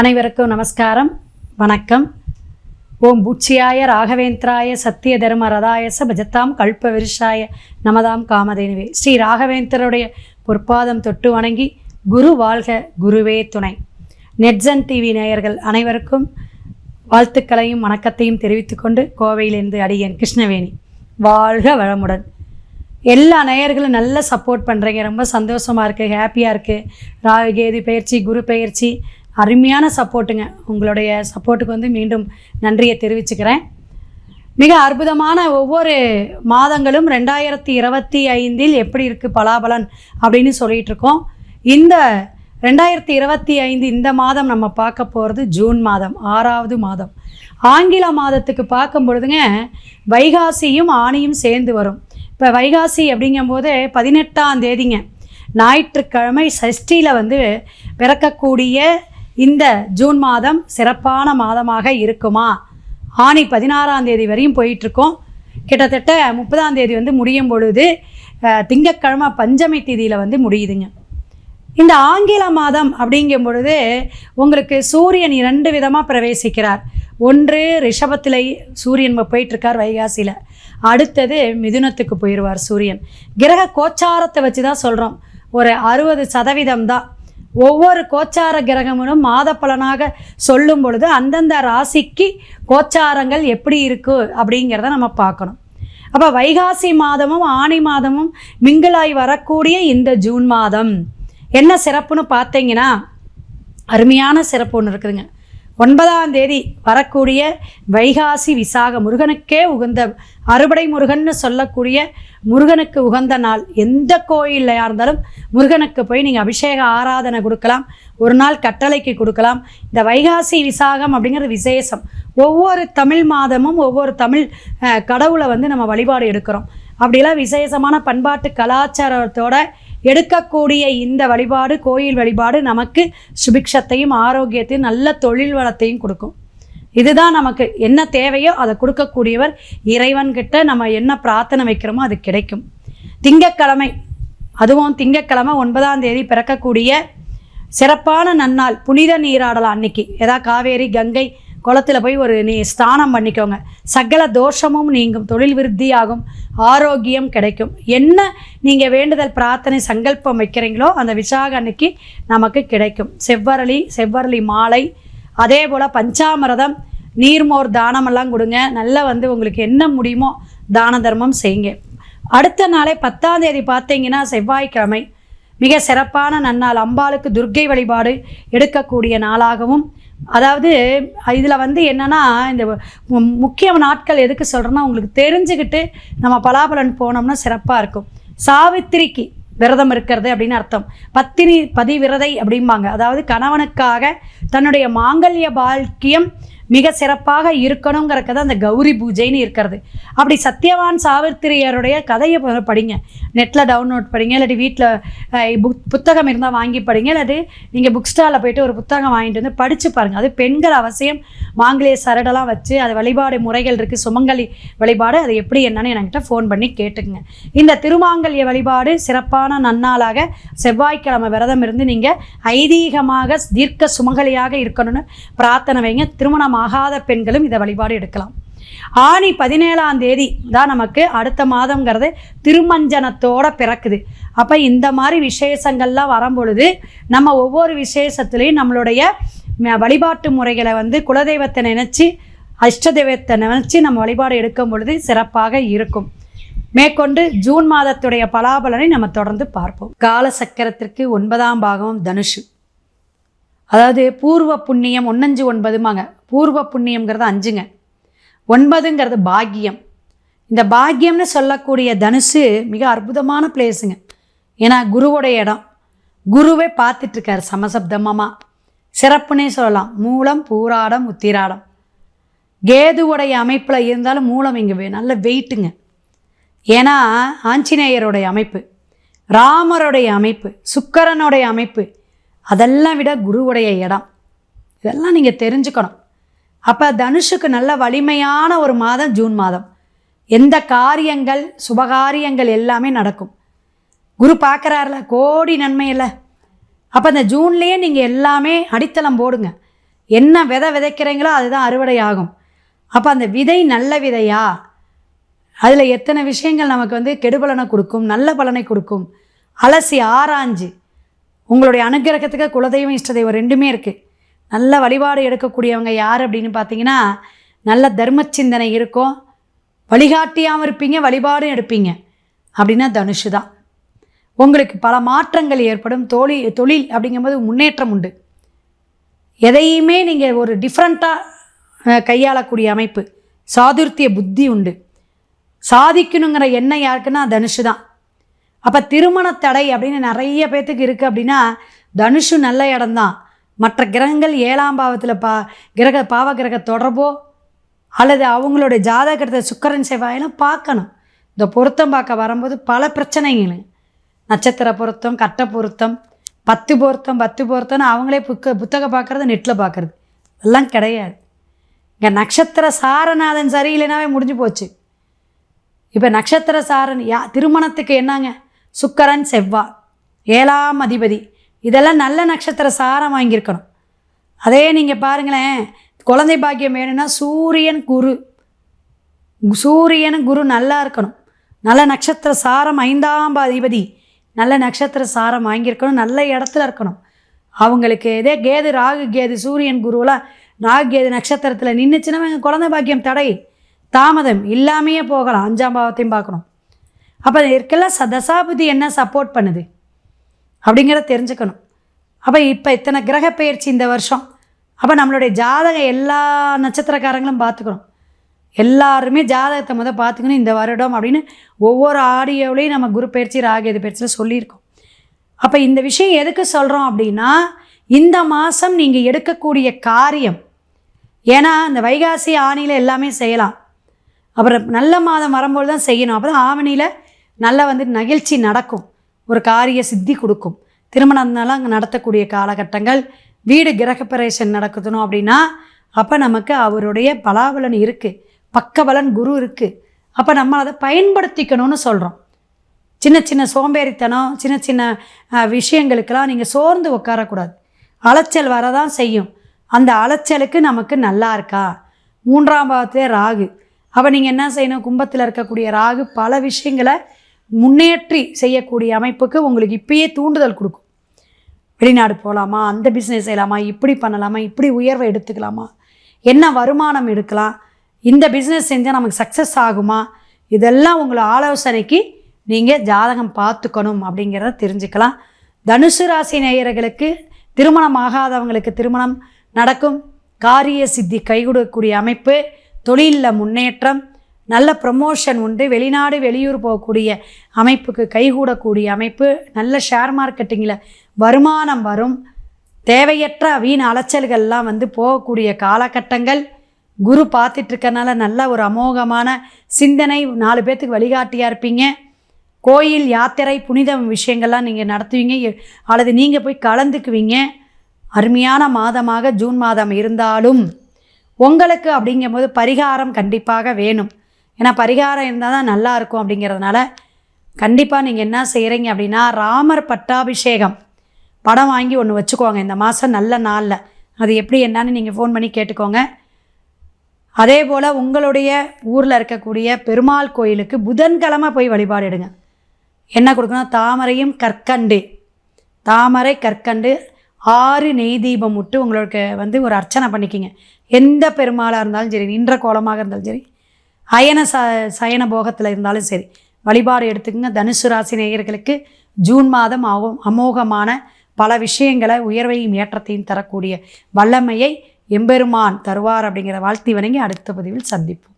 அனைவருக்கும் நமஸ்காரம். வணக்கம். ஓம் பூச்சியாய ராகவேந்திராய சத்திய தர்ம ரதாயச பஜத்தாம் கல்ப விருஷாய நமதாம் காமதேனுவே. ஸ்ரீ ராகவேந்தருடைய பொற்பாதம் தொட்டு வணங்கி குரு வாழ்க குருவே துணை. நெட்ஜன் டிவி நேயர்கள் அனைவருக்கும் வாழ்த்துக்களையும் வணக்கத்தையும் தெரிவித்துக்கொண்டு கோவையிலிருந்து அடியேன் கிருஷ்ணவேணி. வாழ்க வளமுடன். எல்லா நேயர்களும் நல்ல சப்போர்ட் பண்ணுறீங்க ரொம்ப சந்தோஷமாக இருக்குது ஹாப்பியாக இருக்குது ராகு கேது பயிற்சி குரு பயிற்சி அருமையான சப்போர்ட்டுங்க. உங்களுடைய சப்போர்ட்டுக்கு வந்து மீண்டும் நன்றியை தெரிவிச்சுக்கிறேன். மிக அற்புதமான ஒவ்வொரு மாதங்களும் ரெண்டாயிரத்தி இருபத்தி ஐந்தில் எப்படி இருக்குது பலாபலன் அப்படின்னு சொல்லிகிட்டு இருக்கோம் இந்த ரெண்டாயிரத்தி இருபத்தி ஐந்து இந்த மாதம் நம்ம பார்க்க போகிறது ஜூன் மாதம் ஆறாவது மாதம். ஆங்கில மாதத்துக்கு பார்க்கும் பொழுதுங்க வைகாசியும் ஆணியும் சேர்ந்து வரும். இப்போ வைகாசி அப்படிங்கும்போது பதினெட்டாம் தேதிங்க. ஞாயிற்றுக்கிழமை சஷ்டியில் வந்து பிறக்கக்கூடிய இந்த ஜூன் மாதம் சிறப்பான மாதமாக இருக்குமா? ஆணி பதினாறாம் தேதி வரையும் போயிட்டுருக்கோம். கிட்டத்தட்ட முப்பதாம் தேதி வந்து முடியும் பொழுது திங்கக்கிழமை பஞ்சமி தேதியில் வந்து முடியுதுங்க. இந்த ஆங்கில மாதம் அப்படிங்கும் பொழுது உங்களுக்கு சூரியன் இரண்டு விதமாக பிரவேசிக்கிறார். ஒன்று ரிஷபத்தில் சூரியன் போயிட்டுருக்கார் வைகாசியில். அடுத்தது மிதுனத்துக்கு போயிடுவார் சூரியன். கிரக கோச்சாரத்தை வச்சு தான் சொல்கிறோம் ஒரு அறுபது சதவீதம் தான். ஒவ்வொரு கோச்சார கிரகமும் மாத பலனாக சொல்லும் பொழுது அந்தந்த ராசிக்கு கோச்சாரங்கள் எப்படி இருக்கு அப்படிங்கிறத நம்ம பார்க்கணும். அப்போ வைகாசி மாதமும் ஆணி மாதமும் மிங்கிளாய் வரக்கூடிய இந்த ஜூன் மாதம். என்ன சிறப்புன்னு பார்த்தீங்கன்னா அருமையான சிறப்பு ஒன்று இருக்குதுங்க. ஒன்பதாம் தேதி வரக்கூடிய வைகாசி விசாக முருகனுக்கே உகந்த அறுபடை முருகன்னு சொல்லக்கூடிய முருகனுக்கு உகந்த நாள். எந்த கோயிலையாக இருந்தாலும் முருகனுக்கு போய் நீங்கள் அபிஷேக ஆராதனை கொடுக்கலாம். ஒரு நாள் கட்டளைக்கு கொடுக்கலாம். இந்த வைகாசி விசாகம் அப்படிங்கிறது விசேஷம். ஒவ்வொரு தமிழ் மாதமும் ஒவ்வொரு தமிழ் கடவுளை வந்து நம்ம வழிபாடு எடுக்கிறோம். அப்படிலாம் விசேஷமான பண்பாட்டு கலாச்சாரத்தோட எடுக்கக்கூடிய இந்த வழிபாடு கோயில் வழிபாடு நமக்கு சுபிக்ஷத்தையும் ஆரோக்கியத்தையும் நல்ல தொழில் வளத்தையும் கொடுக்கும். இதுதான் நமக்கு என்ன தேவையோ அதை கொடுக்கக்கூடியவர் இறைவன்கிட்ட நம்ம என்ன பிரார்த்தனை வைக்கிறோமோ அது கிடைக்கும். திங்கட்கிழமை அதுவும் திங்கட்கிழமை ஒன்பதாம் தேதி பிறக்கக்கூடிய சிறப்பான நன்னாள் புனித நீராடலாம் அன்னைக்கு. ஏதா காவேரி கங்கை குளத்தில் போய் ஒரு நீ ஸ்நானம் பண்ணிக்கோங்க. சகல தோஷமும் நீங்கும். தொழில் விருத்தியாகும். ஆரோக்கியம் கிடைக்கும். என்ன நீங்கள் வேண்டுதல் பிரார்த்தனை சங்கல்பம் வைக்கிறீங்களோ அந்த விசாக அன்னைக்கு நமக்கு கிடைக்கும். செவ்வரளி செவ்வரளி மாலை அதே போல் பஞ்சாமிரதம் நீர்மோர் தானமெல்லாம் கொடுங்க. நல்லா வந்து உங்களுக்கு என்ன முடியுமோ தான தர்மம் செய்யுங்க. அடுத்த நாளே பத்தாம் தேதி பார்த்தீங்கன்னா செவ்வாய்க்கிழமை. மிக சிறப்பான நன்னாள் அம்பாளுக்கு துர்க்கை வழிபாடு எடுக்கக்கூடிய நாளாகவும் அதாவது இதில் வந்து என்னென்னா இந்த மு- முக்கிய நாட்கள் எதுக்கு சொல்கிறேன்னா உங்களுக்கு தெரிஞ்சுக்கிட்டு நம்ம பலாபலன் போனோம்னா சிறப்பாக இருக்கும். சாவித்திரிக்கு விரதம் இருக்கிறது அப்படின்னு அர்த்தம். பத்தினி பதிவிரதை அப்படிம்பாங்க. அதாவது கணவனுக்காக தன்னுடைய மாங்கல்ய பாக்கியம் மிக சிறப்பாக இருக்கணுங்கிறக்கு தான் அந்த கௌரி பூஜைன்னு இருக்கிறது. அப்படி சத்யவான் சாவித்திரியருடைய கதையை படிங்க. நெட்டில் டவுன்லோட் படிங்க. இல்லாட்டி வீட்டில் புக் புத்தகம் இருந்தால் வாங்கி படிங்க. இல்லாட்டி நீங்கள் புக் ஸ்டாலில் போயிட்டு ஒரு புத்தகம் வாங்கிட்டு வந்து படித்து பாருங்கள் அது பெண்கள் அவசியம். மாங்கிலேய சரடெல்லாம் வச்சு அது வழிபாடு முறைகள் இருக்குது சுமங்கலி வழிபாடு. அது எப்படி என்னன்னு என்கிட்ட ஃபோன் பண்ணி கேட்டுக்குங்க. இந்த திருமாங்கல்ய வழிபாடு சிறப்பான நன்னாளாக செவ்வாய்க்கிழமை விரதம் இருந்து நீங்கள் ஐதீகமாக தீர்க்க சுமங்கலியாக இருக்கணும்னு பிரார்த்தனை வைங்க. திருமணம் ஆகாத பெண்களும் இதை வழிபாடு எடுக்கலாம். ஆணி பதினேழாம் தேதி தான் நமக்கு அடுத்த மாதங்கிறது திருமஞ்சனத்தோட பிறக்குது. அப்போ இந்த மாதிரி விசேஷங்கள்லாம் வரும்பொழுது நம்ம ஒவ்வொரு விசேஷத்துலேயும் நம்மளுடைய வழிபாட்டு முறைகளை வந்து குலதெய்வத்தை நினச்சி அஷ்ட தெய்வத்தை நினச்சி நம்ம வழிபாடு எடுக்கும் பொழுது சிறப்பாக இருக்கும். மேற்கொண்டு ஜூன் மாதத்துடைய பலாபலனை நம்ம தொடர்ந்து பார்ப்போம். கால சக்கரத்திற்கு ஒன்பதாம் பாகம் தனுஷு அதாவது பூர்வ புண்ணியம் ஒன்னஞ்சு ஒன்பதுமாங்க பூர்வ புண்ணியம்ங்கிறது அஞ்சுங்க. ஒன்பதுங்கிறது பாக்கியம். இந்த பாக்கியம்னு சொல்லக்கூடிய தனுசு மிக அற்புதமான பிளேஸுங்க ஏன்னா குருவுடைய இடம். குருவே பார்த்துட்ருக்காரு சமசப்தமமாக சிறப்புனே சொல்லலாம். மூலம் பூராடம் உத்திராடம். கேதுவுடைய அமைப்பில் இருந்தாலும் மூலம் இங்கே நல்ல வெயிட்டுங்க ஏன்னா ஆஞ்சநேயருடைய அமைப்பு ராமருடைய அமைப்பு சுக்கரனுடைய அமைப்பு அதெல்லாம் விட குருவுடைய இடம். இதெல்லாம் நீங்கள் தெரிஞ்சுக்கணும். அப்போ தனுஷுக்கு நல்ல வலிமையான ஒரு மாதம் ஜூன் மாதம். எந்த காரியங்கள் சுபகாரியங்கள் எல்லாமே நடக்கும். குரு பார்க்குறாருல கோடி நன்மையில். அப்போ இந்த ஜூன்லேயே நீங்கள் எல்லாமே அடித்தளம் போடுங்க. என்ன விதை விதைக்கிறீங்களோ அதுதான் அறுவடை ஆகும் அப்போ அந்த விதை நல்ல விதையா? அதில் எத்தனை விஷயங்கள் நமக்கு வந்து கெடுபலனை கொடுக்கும் நல்ல பலனை கொடுக்கும்? அலசி ஆராய்ஞ்சு. உங்களுடைய அனுகிரகத்துக்கு குலதெய்வம் இஷ்டதெய்வம் ரெண்டுமே இருக்குது நல்ல வழிபாடு எடுக்கக்கூடியவங்க யார் அப்படின்னு பார்த்தீங்கன்னா நல்ல தர்ம சிந்தனை இருக்கும். வழிகாட்டியாகவும் இருப்பீங்க வழிபாடும் எடுப்பீங்க. அப்படின்னா தனுஷு தான். உங்களுக்கு பல மாற்றங்கள் ஏற்படும். தொழில் தொழில் அப்படிங்கும்போது முன்னேற்றம் உண்டு. எதையுமே நீங்கள் ஒரு டிஃப்ரெண்ட்டாக கையாளக்கூடிய அமைப்பு. சாதுர்த்திய புத்தி உண்டு. சாதிக்கணுங்கிற எண்ணம் யாருக்குன்னா தனுஷு தான். அப்போ திருமண தடை அப்படின்னு நிறைய பேர்த்துக்கு இருக்குது அப்படின்னா தனுஷு நல்ல இடம்தான் மற்ற கிரகங்கள் ஏழாம் பாவத்தில் பா கிரக பாவ கிரக தொடர்போ அல்லது அவங்களுடைய ஜாதகத்தை சுக்கரன் செவ்வாயெல்லாம் பார்க்கணும். இந்த பொருத்தம் பார்க்க வரும்போது பல பிரச்சனைகள். நட்சத்திர பொருத்தம் கட்ட பொருத்தம் பத்து பொருத்தம் பத்து பொருத்தம்னு அவங்களே புக்க புத்தகம் பார்க்குறது நெட்டில் பார்க்குறது. எல்லாம் கிடையாது. இங்கே நட்சத்திர சாரநாதன் சரியில்லைனாவே முடிஞ்சு போச்சு. இப்போ நட்சத்திர சாரன் யா திருமணத்துக்கு என்னங்க? சுக்கரன் செவ்வா ஏழாம் அதிபதி. இதெல்லாம் நல்ல நட்சத்திர சாரம் வாங்கியிருக்கணும். அதே நீங்கள் பாருங்களேன். குழந்தை பாக்கியம் வேணும்னா சூரியன் குரு. சூரியன் குரு நல்லா இருக்கணும். நல்ல நட்சத்திர சாரம் ஐந்தாம் அதிபதி. நல்ல நட்சத்திர சாரம் வாங்கியிருக்கணும். நல்ல இடத்துல இருக்கணும். அவங்களுக்கு இதே கேது ராகு கேது சூரியன் குருவெலாம் ராகு கேது நட்சத்திரத்தில் நின்றுச்சுன்னா குழந்தை பாக்கியம் தடை. தாமதம் இல்லாமையே போகலாம். அஞ்சாம் பாவத்தையும் பார்க்கணும். அப்போ இதுக்கெல்லாம் ச தசாபதி என்ன சப்போர்ட் பண்ணுது? அப்படிங்கிறத தெரிஞ்சுக்கணும். அப்போ இப்போ இத்தனை கிரக பயிற்சி இந்த வருஷம். அப்போ நம்மளுடைய ஜாதகம் எல்லா நட்சத்திரக்காரங்களும் பார்த்துக்கணும். எல்லாருமே ஜாதகத்தை முதல் பார்த்துக்கணும் இந்த வருடம் அப்படின்னு ஒவ்வொரு ஆடியோவிலையும் நம்ம குரு பயிற்சி ராகேது பயிற்சியில் சொல்லியிருக்கோம். அப்போ இந்த விஷயம் எதுக்கு சொல்கிறோம் அப்படின்னா இந்த மாதம் நீங்கள் எடுக்கக்கூடிய காரியம் ஏன்னா இந்த வைகாசி ஆணியில் எல்லாமே செய்யலாம். அப்புறம் நல்ல மாதம் வரும்போது தான் செய்யணும். அப்போ தான் ஆவணியில் நல்லா வந்து நகிழ்ச்சி நடக்கும். ஒரு காரிய சித்தி கொடுக்கும். திருமணம்னால அங்கே நடத்தக்கூடிய காலகட்டங்கள் வீடு கிரகப்பிரவேசம் நடக்குதுனோம் அப்படின்னா அப்போ நமக்கு அவருடைய பலாபலன் இருக்குது பக்கபலன் குரு இருக்குது அப்போ நம்ம அதை பயன்படுத்திக்கணும்னு சொல்கிறோம் சின்ன சின்ன சோம்பேறித்தனம் சின்ன சின்ன விஷயங்களுக்கெல்லாம் நீங்கள் சோர்ந்து உட்காரக்கூடாது அலைச்சல் வரதான் செய்யும். அந்த அலைச்சலுக்கு நமக்கு நல்லா இருக்கா? மூன்றாம் பாவத்திலே ராகு. அப்போ நீங்கள் என்ன செய்யணும்? கும்பத்தில் இருக்கக்கூடிய ராகு பல விஷயங்களை முன்னேற்றி செய்யக்கூடிய அமைப்புக்கு உங்களுக்கு இப்பயே தூண்டுதல் கொடுக்கும். வெளிநாடு போகலாமா அந்த பிஸ்னஸ் செய்யலாமா? இப்படி பண்ணலாமா? இப்படி உயர்வை எடுத்துக்கலாமா? என்ன வருமானம் எடுக்கலாம்? இந்த பிஸ்னஸ் செஞ்சால் நமக்கு சக்ஸஸ் ஆகுமா? இதெல்லாம் உங்களை ஆலோசனைக்கு நீங்கள் ஜாதகம் பார்த்துக்கணும் அப்படிங்கிறத தெரிஞ்சுக்கலாம். தனுசு ராசி நேயர்களுக்கு திருமணம் ஆகாதவங்களுக்கு திருமணம் நடக்கும். காரிய சித்தி கைகொடுக்கக்கூடிய அமைப்பு. தொழிலில் முன்னேற்றம். நல்ல ப்ரமோஷன் உண்டு. வெளிநாடு வெளியூர் போகக்கூடிய அமைப்புக்கு கைகூடக்கூடிய அமைப்பு. நல்ல ஷேர் மார்க்கெட்டிங்கில் வருமானம் வரும். தேவையற்ற வீண் அலைச்சல்கள்லாம் வந்து போகக்கூடிய காலகட்டங்கள். குரு பார்த்துட்ருக்கனால நல்ல ஒரு அமோகமான சிந்தனை. நாலு பேர்த்துக்கு வழிகாட்டியாக இருப்பீங்க. கோயில் யாத்திரை புனித விஷயங்கள்லாம் நீங்கள் நடத்துவீங்க. அல்லது நீங்கள் போய் கலந்துக்குவீங்க. அருமையான மாதமாக ஜூன் மாதம் இருந்தாலும் உங்களுக்கு அப்படிங்கும்போது பரிகாரம் கண்டிப்பாக வேணும். ஏன்னா பரிகாரம் இருந்தால் தான் நல்லாயிருக்கும் அப்படிங்கிறதுனால கண்டிப்பாக நீங்கள் என்ன செய்கிறீங்க அப்படின்னா ராமர் பட்டாபிஷேகம். படம் வாங்கி ஒன்று வச்சுக்கோங்க. இந்த மாதம் நல்ல நாளில். அது எப்படி என்னன்னு நீங்கள் ஃபோன் பண்ணி கேட்டுக்கோங்க. அதே போல் உங்களுடைய ஊரில் இருக்கக்கூடிய பெருமாள் கோயிலுக்கு புதன்கிழமை போய் வழிபாடு எடுங்க. என்ன கொடுக்கணும்? தாமரையும் கற்கண்டு. தாமரை கற்கண்டு ஆறு நெய் தீபம் விட்டு உங்களுக்கு வந்து ஒரு அர்ச்சனை பண்ணிக்கிங்க. எந்த பெருமாளாக இருந்தாலும் சரி நின்ற கோலமாக இருந்தாலும் சரி அயன ச சயன போகத்தில் இருந்தாலும் சரி. வழிபாடு எடுத்துக்கோங்க. தனுசு ராசி நேயர்களுக்கு ஜூன் மாதம் அமோ அமோகமான பல விஷயங்களை உயர்வையும் ஏற்றத்தையும் தரக்கூடிய வல்லமையை எம்பெருமான் தருவார் அப்படிங்கிற வாழ்த்தி வணங்கி அடுத்த பதிவில் சந்திப்போம்.